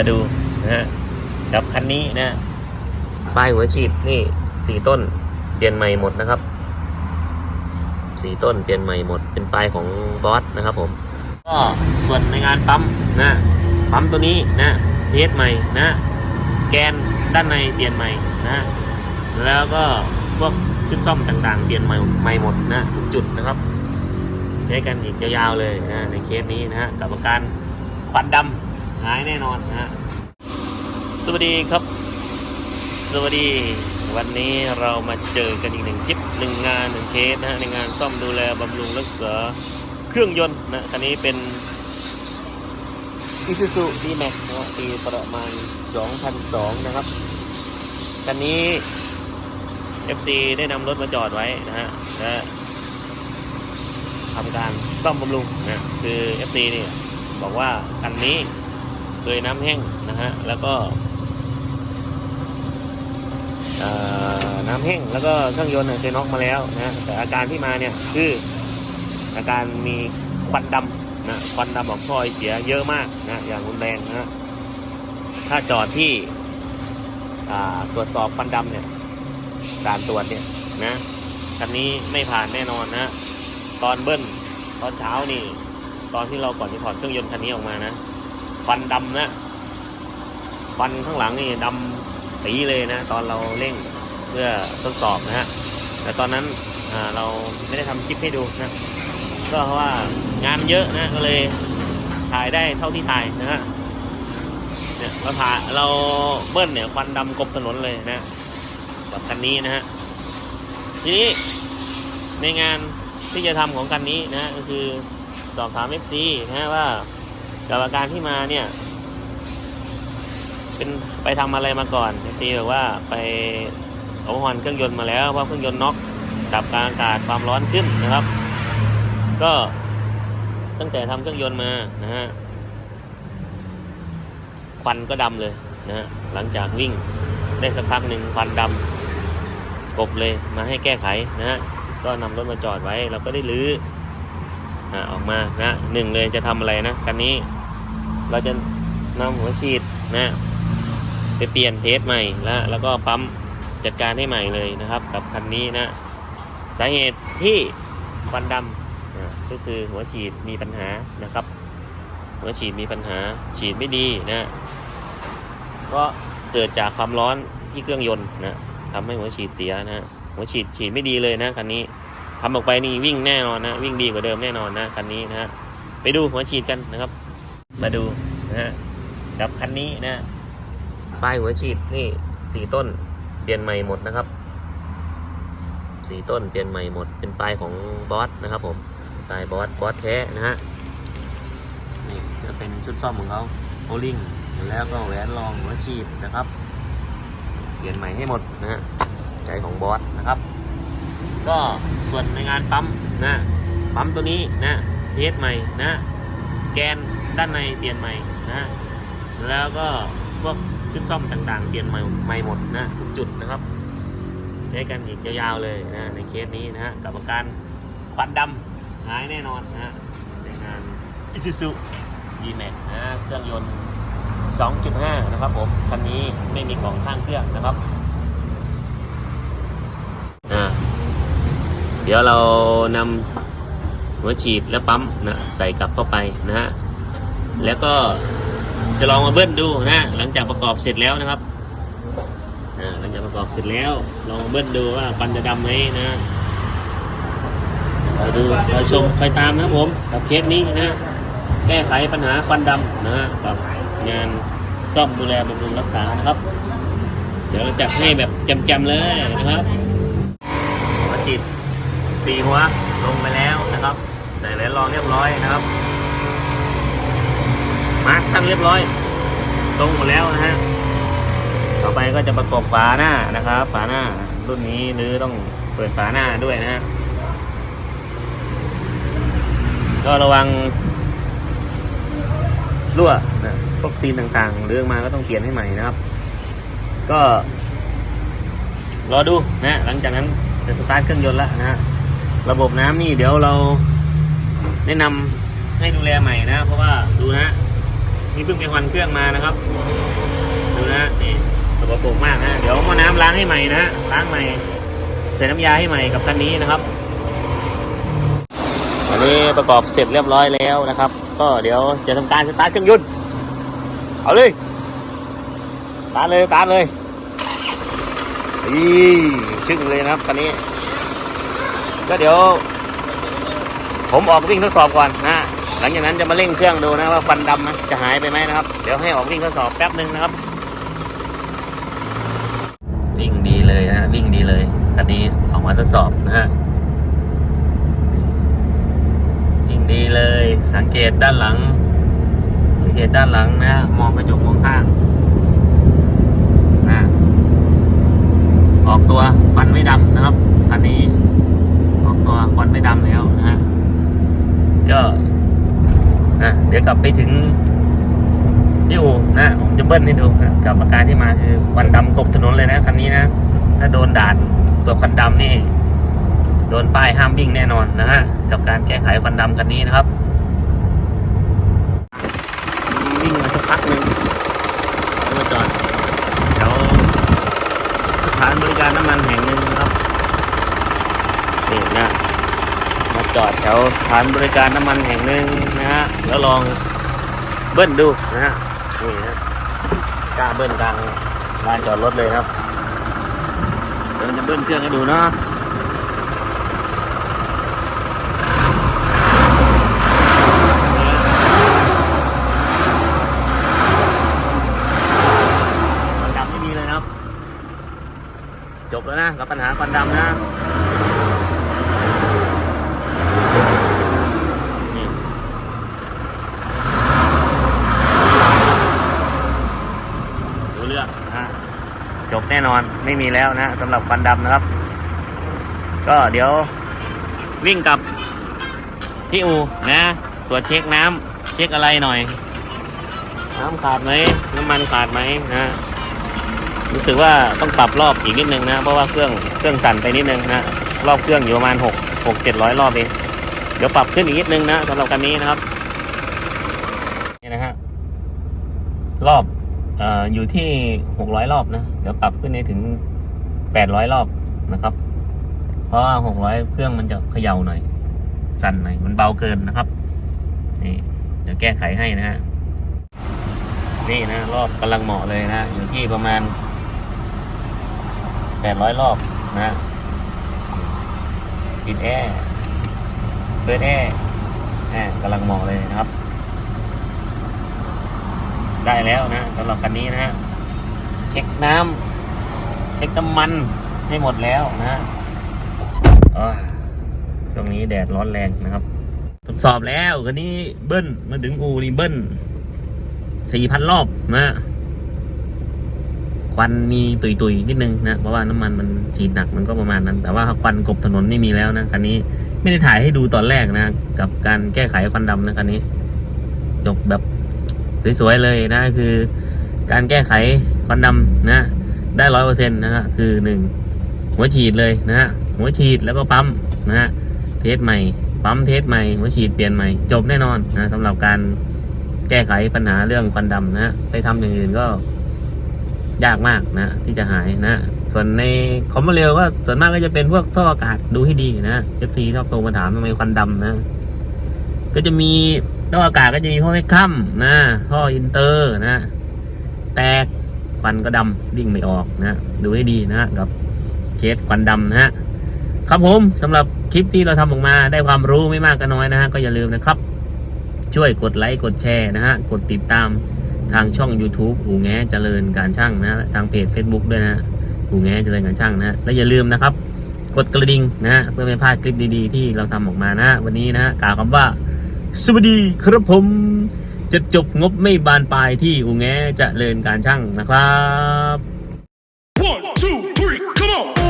มาดูนะฮะกับคันนี้นะป้ายหัวฉีดนี่สี่ต้นเปลี่ยนใหม่หมดนะครับสี่ต้นเปลี่ยนใหม่หมดเป็นป้ายของบอสนะครับผม ก็ส่วนในงานปั๊มนะปั๊มตัวนี้นะเทสใหม่นะแกนด้านในเปลี่ยนใหม่นะแล้วก็พวกชุดซ่อมต่างๆ เปลี่ยนใหม่ใหม่หมดนะทุกจุดนะครับ ใช้กันอีกยาวๆเลยนะในเคสนี้นะฮะกับอาการควันดำ หายแน่นอนนะฮะสวัสดีครับ สวัสดี วันนี้เรามาเจอกันอีกหนึ่งทริปหนึ่งงานหนึ่งเคสนะฮะในงานซ่อมดูแลบำรุงรักษาเครื่องยนต์นะคันนี้เป็น Isuzu D-Max นะฮะปีประมาณ 2002 นะครับ คันนี้ FC ได้นำรถมาจอดไว้นะฮะและทำการซ่อมบำรุงนะคือ FC นี่บอกว่าคันนี้ เคยน้ำแห้งนะฮะแล้วก็น้ำแห้งแล้วก็เครื่องยนต์เคยน็อกมาแล้วนะแต่อาการที่มาเนี่ยคืออาการมีควันดำนะควันดำออกท่อไอเสียเยอะมากนะอย่างรุนแรงนะถ้าจอดที่ตรวจสอบควันดำเนี่ยการตรวจเนี่ยนะคันนี้ไม่ผ่านแน่นอนนะตอนเบิ้ลตอนเช้านี่ ตอนที่เราก่อนที่ถอดเครื่องยนต์คันนี้ออกมานะ ควันดำนะควันข้างหลังนี่ดำปีเลยนะ ตอนเราเร่งเพื่อทดสอบนะฮะแต่ตอนนั้นเราไม่ได้ทำคลิปให้ดูนะก็เพราะว่างานเยอะนะก็เลยถ่ายได้เท่าที่ถ่ายนะฮะเนี่ยเราถ่ายเราเบิ้ลเนี่ยควันดำกบถนนเลยนะกับคันนี้นะฮะทีนี้ในงานที่จะทำของคันนี้นะก็คือสอบถาม FC นะฮะว่า กับอาการที่มาเนี่ย เป็นไปทำอะไรมาก่อน FC บอกว่าไปเอาหอนเครื่องยนต์มาแล้วเพราะเครื่องยนต์น็อกดับกางอากาศความร้อนขึ้นนะครับ ก็ตั้งแต่ทำเครื่องยนต์มานะฮะควันก็ดำเลยนะฮะหลังจากวิ่งได้สักพักหนึ่งควันดำกบเลยมาให้แก้ไขนะฮะก็นำรถมาจอดไว้เราก็ได้ลื้อออกมานะหนึ่งเลยจะทำอะไรนะคันนี้ เราจะนำหัวฉีดนะไปเปลี่ยนเทสใหม่แล้วแล้วก็ปั๊มจัดการให้ใหม่เลยนะครับ กับคันนี้นะสาเหตุที่ควันดำก็คือหัวฉีดมีปัญหานะครับ หัวฉีดมีปัญหาฉีดไม่ดีนะก็เกิดจากความร้อนที่เครื่องยนต์นะทำให้หัวฉีดเสียนะหัวฉีดฉีดไม่ดีเลยนะคันนี้ทำออกไปนี่วิ่งแน่นอนนะวิ่งดีกว่าเดิมแน่นอนนะคันนี้นะไปดูหัวฉีดกันนะครับ มาดูนะฮะกับคันนี้นะป้ายหัวฉีดนี่สี่ต้นเปลี่ยนใหม่หมดนะครับสี่ต้นเปลี่ยนใหม่หมดเป็นป้ายของบอสนะครับผมป้ายบอสบอสแท้นะฮะนี่จะเป็นชุดซ่อมของเขาโอลิงแล้วก็แหวนรองหัวฉีดนะครับ เปลี่ยนใหม่ให้หมดนะฮะใจของบอสนะครับ ก็ส่วนในงานปั๊มนะปั๊มตัวนี้นะเทสใหม่นะแกน ด้านในเปลี่ยนใหม่นะแล้วก็พวกชุดซ่อมต่างๆ เปลี่ยนใหม่ใหม่หมดนะทุกจุดนะครับ ใช้กันอีกยาวๆเลยนะในเคสนี้นะฮะกับอาการควันดำหายแน่นอนนะในงาน Isuzu D-Max นะเครื่องยนต์ 2.5 นะครับผมคันนี้ไม่มีกล่องข้างเครื่องนะครับเดี๋ยวเรานำหัวฉีดและปั๊มนะใส่กลับเข้าไปนะฮะ แล้วก็จะลองมาเบิ้ลดูนะ หลังจากประกอบเสร็จแล้วนะครับหลังจากประกอบเสร็จแล้ว ลองมาเบิ้ลดูว่าปันจะดำไหมนะเราดูเราชมไปตามนะผมกับเคสนี้นะ แก้ไขปัญหาควันดำนะกับงานซ่อมดูแลบำรุงรักษานะครับ เดี๋ยวเราจัดให้แบบจำๆเลยนะครับหัวฉีดสี่หัวลงไปแล้วนะครับ ใส่แหวนรองเรียบร้อยนะครับ มาร์คตั้งเรียบร้อย ตรงหมดแล้วนะฮะ ต่อไปก็จะประกอบฝาหน้านะครับ ฝาหน้ารุ่นนี้หรือต้องเปิดฝาหน้าด้วยนะฮะ ก็ระวังรั่วนะพวกซีนต่างๆเรื่องมาก็ต้องเปลี่ยนให้ใหม่นะครับ ก็ รอดูนะหลังจากนั้นจะสตาร์ทเครื่องยนต์แล้วนะฮะระบบน้ำนี่เดี๋ยวเราแนะนำให้ดูแลใหม่นะ เพราะว่าดูนะ นี่เพิ่งไปวันเครื่องมานะครับ ดูนะนี่สกปรกมากนะเดี๋ยวม้อน้ำล้างให้ใหม่นะล้างใหม่ใส่น้ำยาให้ใหม่กับคันนี้นะครับอันนี้ประกอบเสร็จเรียบร้อยแล้วนะครับ ก็เดี๋ยวจะทำการสตาร์ทเครื่องยนต์เอาเลยตาร์ทเลยตาร์ทเลยนี่ชึ่งเลยนะครับคันนี้ ก็เดี๋ยว ผมออกวิ่งทดสอบก่อนนะ หลังจากนั้นจะมาเร่งเครื่องดูนะว่าควันดำนะจะหายไปไหมนะครับ เดี๋ยวให้ออกวิ่งทดสอบแป๊บหนึ่งนะครับ วิ่งดีเลยนะวิ่งดีเลยคันนี้ออกมาทดสอบนะฮะวิ่งดีเลย สังเกตด้านหลัง สังเกตด้านหลังนะฮะมองกระจกมองข้างนะออกตัวควันไม่ดำนะครับคันนี้ออกตัวควันไม่ดำแล้วนะฮะก็ นะเดี๋ยวกลับไปถึงที่อู่นะผมจะเบิ้ลให้ดูนะกับอาการที่มาคือควันดำกบถนนเลยนะคันนี้นะถ้าโดนด่านตัวควันดำนี่ โดนป้ายห้ามวิ่งแน่นอนนะฮะกับการแก้ไขควันดำคันนี้นะครับ วิ่งมาสักพักหนึ่งแล้วมาจอดแถวสถานบริการน้ำมันแห่งหนึ่งนะครับ นี่นะ มาจอ ดแถวสถานบริการน้ำมันแห่งหนึ่งนะฮะแล้วลองเบิ้ลดูนะฮะนี่นะกล้าเบิ้ลกลางลานจอดรถเลยครับเดี๋ยวจะเบิ้ลเครื่องให้ดูเนาะควันดำไม่มีเลยนะจบแล้วนะกับปัญหาควันดำนะ นี่รู้เรื่องนะฮะ จบแน่นอนไม่มีแล้วนะสำหรับควันดำนะครับ ก็เดี๋ยววิ่งกับพี่อูนะตรวจเช็คน้ำเช็คอะไรหน่อย น้ำขาดไหมน้ำมันขาดไหมนะรู้สึกว่าต้องปรับรอบอีกนิดนึงนะ เพราะว่าเครื่องเครื่องสั่นไปนิดนึงนะรอบเครื่องอยู่ประมาณหกหกเจ็ดร้อยรอบเองเดี๋ยวปรับขึ้นอีกนิดนึงนะสำหรับคันนี้นะครับนี่นะฮะรอบ อยู่ที่หกร้อยรอบนะ เดี๋ยวปรับขึ้นให้ถึงแปดร้อยรอบนะครับ เพราะว่าหกร้อยเครื่องมันจะเขย่าหน่อย สั่นหน่อย มันเบาเกินนะครับ นี่ เดี๋ยวแก้ไขให้นะฮะ นี่นะ รอบกำลังเหมาะเลยนะ อยู่ที่ประมาณแปดร้อยรอบนะฮะปิดแอร์เปิดแอร์แอร์กำลังเหมาะเลยนะครับ ได้แล้วนะสำหรับคันนี้นะฮะเช็คน้ำเช็คน้ำมันให้หมดแล้วนะฮะช่วงนี้แดดร้อนแรงนะครับทดสอบแล้วคันนี้เบิ้ลมาถึงอูนี่เบิ้ลสี่พันรอบนะควันมีตุยตุยๆนิดนึงนะเพราะว่าน้ำมันมันฉีดหนักมันก็ประมาณนั้น แต่ว่าควันกบถนนไม่มีแล้วนะคันนี้ไม่ได้ถ่ายให้ดูตอนแรกนะ กับการแก้ไขควันดำนะคันนี้ จบแบบ สวยๆเลยนะคือการแก้ไขควันดำนะได้ร้อยเปอร์เซ็นต์นะฮะคือหนึ่งหัวฉีดเลยนะฮะหัวฉีดแล้วก็ปั๊มนะฮะเทสใหม่ ปั๊มเทสใหม่หัวฉีดเปลี่ยนใหม่จบแน่นอนนะสำหรับการแก้ไขปัญหาเรื่องควันดำนะฮะไปทำอย่างอื่นก็ยากมากนะ ที่จะหายนะ ส่วนในคอมมอนเรลก็ส่วนมากก็จะเป็นพวกท่ออากาศดูให้ดีนะ FC ชอบโทรมาถามทำไมควันดำนะ ก็จะมี ท่ออากาศก็จะมีท่อให้ค่ำนะท่ออินเตอร์นะ แตกควันก็ดำดิ่งไม่ออกนะดูให้ดีนะกับเคสควันดำนะฮะครับผมสำหรับคลิปที่เราทำออกมาได้ความรู้ไม่มากก็น้อยนะฮะก็อย่าลืมนะครับ ช่วยกดไลค์กดแชร์นะฮะกดติดตามทางช่อง YouTube อูแงเจริญการช่างนะฮะทางเพจ Facebook ด้วยนะฮะอูแงเจริญการช่างนะฮะและอย่าลืมนะครับ กดกระดิ่งนะฮะเพื่อไม่พลาดคลิปดีๆ ที่เราทำออกมานะฮะวันนี้นะฮะกล่าวคำว่า สวัสดีครับผม จะจบงบไม่บานปลายที่อุงแงจะเลินการช่างนะครับ One, two, three, come on!